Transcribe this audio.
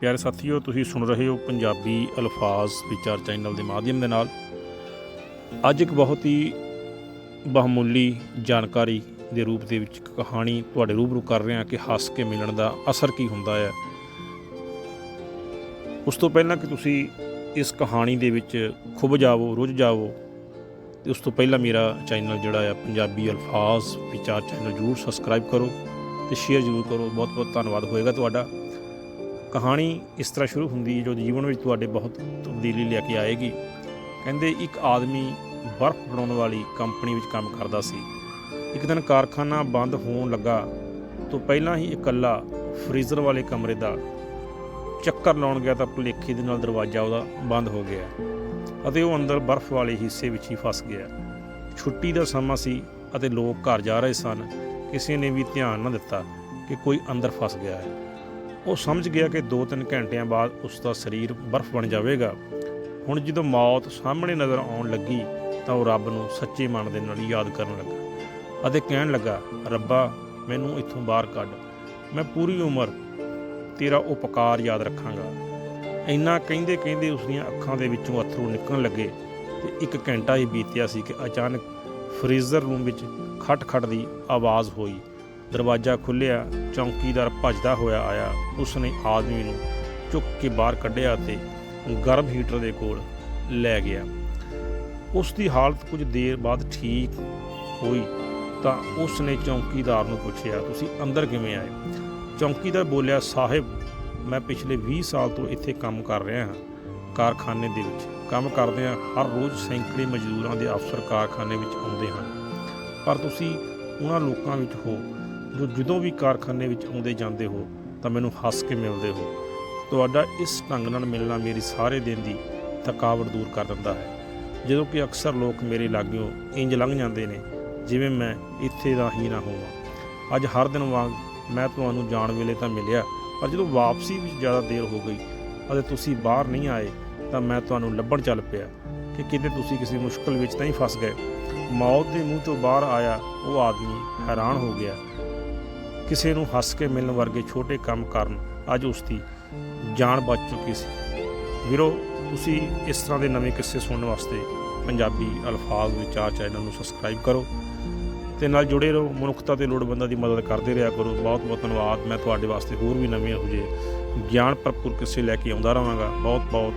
ਪਿਆਰੇ ਸਾਥੀਓ, ਤੁਸੀਂ ਸੁਣ ਰਹੇ ਹੋ ਪੰਜਾਬੀ ਅਲਫਾਜ਼ ਵਿਚਾਰ ਚੈਨਲ ਦੇ ਮਾਧਿਅਮ ਦੇ ਨਾਲ। ਅੱਜ ਇੱਕ ਬਹੁਤ ਹੀ ਬਹੁਮੁੱਲੀ ਜਾਣਕਾਰੀ ਦੇ ਰੂਪ ਦੇ ਵਿੱਚ ਇੱਕ ਕਹਾਣੀ ਤੁਹਾਡੇ ਰੂਬਰੂ ਕਰ ਰਹੇ ਹਾਂ ਕਿ ਹੱਸ ਕੇ ਮਿਲਣ ਦਾ ਅਸਰ ਕੀ ਹੁੰਦਾ ਹੈ। ਉਸ ਤੋਂ ਪਹਿਲਾਂ ਕਿ ਤੁਸੀਂ ਇਸ ਕਹਾਣੀ ਦੇ ਵਿੱਚ ਖੁੱਭ ਜਾਵੋ, ਰੁੱਝ ਜਾਵੋ, ਤੇ ਉਸ ਤੋਂ ਪਹਿਲਾਂ ਮੇਰਾ ਚੈਨਲ ਜਿਹੜਾ ਆ ਪੰਜਾਬੀ ਅਲਫਾਜ਼ ਵਿਚਾਰ ਚੈਨਲ ਜਰੂਰ ਸਬਸਕ੍ਰਾਈਬ ਕਰੋ ਤੇ ਸ਼ੇਅਰ ਜ਼ਰੂਰ ਕਰੋ। ਬਹੁਤ ਬਹੁਤ ਧੰਨਵਾਦ ਹੋਏਗਾ ਤੁਹਾਡਾ। ਕਹਾਣੀ ਇਸ ਤਰ੍ਹਾਂ ਸ਼ੁਰੂ ਹੁੰਦੀ ਹੈ ਜੋ ਜੀਵਨ ਵਿੱਚ ਤੁਹਾਡੇ ਬਹੁਤ ਤਬਦੀਲੀ ਲੈ ਕੇ ਆਏਗੀ। ਕਹਿੰਦੇ ਇੱਕ ਆਦਮੀ ਬਰਫ਼ ਬਣਾਉਣ ਵਾਲੀ ਕੰਪਨੀ ਵਿੱਚ ਕੰਮ ਕਰਦਾ ਸੀ। ਇੱਕ ਦਿਨ ਕਾਰਖਾਨਾ ਬੰਦ ਹੋਣ ਲੱਗਾ ਤੋਂ ਪਹਿਲਾਂ ਹੀ ਇਕੱਲਾ ਫ੍ਰੀਜ਼ਰ ਵਾਲੇ ਕਮਰੇ ਦਾ ਚੱਕਰ ਲਾਉਣ ਗਿਆ ਤਾਂ ਭੁਲੇਖੇ ਦੇ ਨਾਲ ਦਰਵਾਜ਼ਾ ਉਹਦਾ ਬੰਦ ਹੋ ਗਿਆ ਅਤੇ ਉਹ ਅੰਦਰ ਬਰਫ਼ ਵਾਲੇ ਹਿੱਸੇ ਵਿੱਚ ਹੀ ਫਸ ਗਿਆ। ਛੁੱਟੀ ਦਾ ਸਮਾਂ ਸੀ ਅਤੇ ਲੋਕ ਘਰ ਜਾ ਰਹੇ ਸਨ। ਕਿਸੇ ਨੇ ਵੀ ਧਿਆਨ ਨਾ ਦਿੱਤਾ ਕਿ ਕੋਈ ਅੰਦਰ ਫਸ ਗਿਆ ਹੈ। ਉਹ ਸਮਝ ਗਿਆ ਕਿ 2-3 ਘੰਟਿਆਂ ਬਾਅਦ ਉਸ ਦਾ ਸਰੀਰ ਬਰਫ਼ ਬਣ ਜਾਵੇਗਾ। ਹੁਣ ਜਦੋਂ ਮੌਤ ਸਾਹਮਣੇ ਨਜ਼ਰ ਆਉਣ ਲੱਗੀ, ਤਾਂ ਉਹ ਰੱਬ ਨੂੰ ਸੱਚੇ ਮਨ ਦੇ ਨਾਲ ਯਾਦ ਕਰਨ ਲੱਗਾ ਅਤੇ ਕਹਿਣ ਲੱਗਾ, ਰੱਬਾ, ਮੈਨੂੰ ਇੱਥੋਂ ਬਾਹਰ ਕੱਢ। ਮੈਂ ਪੂਰੀ ਉਮਰ ਤੇਰਾ ਉਪਕਾਰ ਯਾਦ ਰੱਖਾਂਗਾ। ਇੰਨਾ ਕਹਿੰਦੇ ਕਹਿੰਦੇ ਉਸ ਦੀਆਂ ਅੱਖਾਂ ਦੇ ਵਿੱਚੋਂ ਅਥਰੂ ਨਿਕਲਣ ਲੱਗੇ ਤੇ ਇੱਕ ਘੰਟਾ ਹੀ ਬੀਤਿਆ ਸੀ ਕਿ ਅਚਾਨਕ ਫ੍ਰੀਜ਼ਰ ਰੂਮ ਵਿੱਚ ਖਟ-ਖਟ ਦੀ ਆਵਾਜ਼ ਹੋਈ। ਦਰਵਾਜ਼ਾ ਖੁੱਲ੍ਹਿਆ, ਚੌਂਕੀਦਾਰ ਭੱਜਦਾ ਹੋਇਆ ਆਇਆ। ਉਸਨੇ ਆਦਮੀ ਨੂੰ ਚੁੱਕ ਕੇ ਬਾਹਰ ਕੱਢਿਆ ਤੇ ਗਰਮ ਹੀਟਰ ਦੇ ਕੋਲ ਲੈ ਗਿਆ। ਉਸ ਦੀ ਹਾਲਤ ਕੁਝ ਦੇਰ ਬਾਅਦ ਠੀਕ ਹੋਈ ਤਾਂ ਉਸ ਨੇ ਚੌਂਕੀਦਾਰ ਨੂੰ ਪੁੱਛਿਆ, ਤੁਸੀਂ ਅੰਦਰ ਕਿਵੇਂ ਆਏ? ਚੌਂਕੀਦਾਰ ਬੋਲਿਆ, ਸਾਹਿਬ, ਮੈਂ ਪਿਛਲੇ 20 ਸਾਲ ਤੋਂ ਇੱਥੇ ਕੰਮ ਕਰ ਰਿਹਾ ਹਾਂ, ਕਾਰਖਾਨੇ ਦੇ ਵਿੱਚ। ਕੰਮ ਕਰਦੇ ਹਾਂ, ਹਰ ਰੋਜ਼ ਸੈਂਕੜੇ ਮਜ਼ਦੂਰਾਂ ਦੇ ਅਫਸਰ ਕਾਰਖਾਨੇ ਵਿੱਚ ਆਉਂਦੇ ਹਨ। ਪਰ ਤੁਸੀਂ ਉਹਨਾਂ ਲੋਕਾਂ ਵਿੱਚ ਹੋ ਜੋ ਜਦੋਂ ਵੀ ਕਾਰਖਾਨੇ ਵਿੱਚ ਆਉਂਦੇ ਜਾਂਦੇ ਹੋ, ਤਾਂ ਮੈਨੂੰ ਹੱਸ ਕੇ ਮਿਲਦੇ ਹੋ। ਤੁਹਾਡਾ ਇਸ ਢੰਗ ਨਾਲ ਮਿਲਣਾ ਮੇਰੀ ਸਾਰੇ ਦਿਨ ਦੀ ਥਕਾਵਟ ਦੂਰ ਕਰ ਦਿੰਦਾ ਹੈ। ਜਦੋਂ ਕਿ ਅਕਸਰ ਲੋਕ ਮੇਰੇ ਲਾਗਿਓਂ ਇੰਜ ਲੰਘ ਜਾਂਦੇ ਨੇ, ਜਿਵੇਂ ਮੈਂ ਇੱਥੇ ਦਾ ਹੀ ਨਾ ਹੋਵਾਂ। ਅੱਜ ਹਰ ਦਿਨ ਵਾਂਗ ਮੈਂ ਤੁਹਾਨੂੰ ਜਾਣ ਵੇਲੇ ਤਾਂ ਮਿਲਿਆ, ਪਰ ਜਦੋਂ ਵਾਪਸੀ ਵਿੱਚ ਜ਼ਿਆਦਾ ਦੇਰ ਹੋ ਗਈ ਅਤੇ ਤੁਸੀਂ ਬਾਹਰ ਨਹੀਂ ਆਏ, ਤਾਂ ਮੈਂ ਤੁਹਾਨੂੰ ਲੱਭਣ ਚੱਲ ਪਿਆ ਕਿ ਕਿਤੇ ਤੁਸੀਂ ਕਿਸੇ ਮੁਸ਼ਕਲ ਵਿੱਚ ਤਾਂ ਹੀ ਫਸ ਗਏ। ਮੌਤ ਦੇ ਮੂੰਹ ਤੋਂ ਬਾਹਰ ਆਇਆ ਉਹ ਆਦਮੀ ਹੈਰਾਨ ਹੋ ਗਿਆ। ਕਿਸੇ ਨੂੰ ਹੱਸ ਕੇ ਮਿਲਣ ਵਰਗੇ ਛੋਟੇ ਕੰਮ ਕਰਨ ਅੱਜ ਉਸ ਦੀ ਜਾਨ ਬਚ ਚੁੱਕੀ ਸੀ। ਵੀਰੋ, ਤੁਸੀਂ ਇਸ ਤਰ੍ਹਾਂ ਦੇ ਨਵੇਂ ਕਿੱਸੇ ਸੁਣਨ ਵਾਸਤੇ ਪੰਜਾਬੀ ਅਲਫਾਜ਼ ਵਿਚਾਰ ਚੈਨਲ ਨੂੰ ਸਬਸਕ੍ਰਾਈਬ ਕਰੋ ਤੇ ਨਾਲ ਜੁੜੇ ਰਹੋ। ਮਨੁੱਖਤਾ ਤੇ ਲੋੜਵੰਦਾਂ ਦੀ ਮਦਦ ਕਰਦੇ ਰਿਹਾ ਕਰੋ। ਬਹੁਤ ਬਹੁਤ ਧੰਨਵਾਦ। ਮੈਂ ਤੁਹਾਡੇ ਵਾਸਤੇ ਹੋਰ ਵੀ ਨਵੇਂ ਇਹੋ ਜਿਹੇ ਗਿਆਨ ਭਰਪੂਰ ਕਿੱਸੇ ਲੈ ਕੇ ਆਉਂਦਾ ਰਹਾਂਗਾ। ਬਹੁਤ ਬਹੁਤ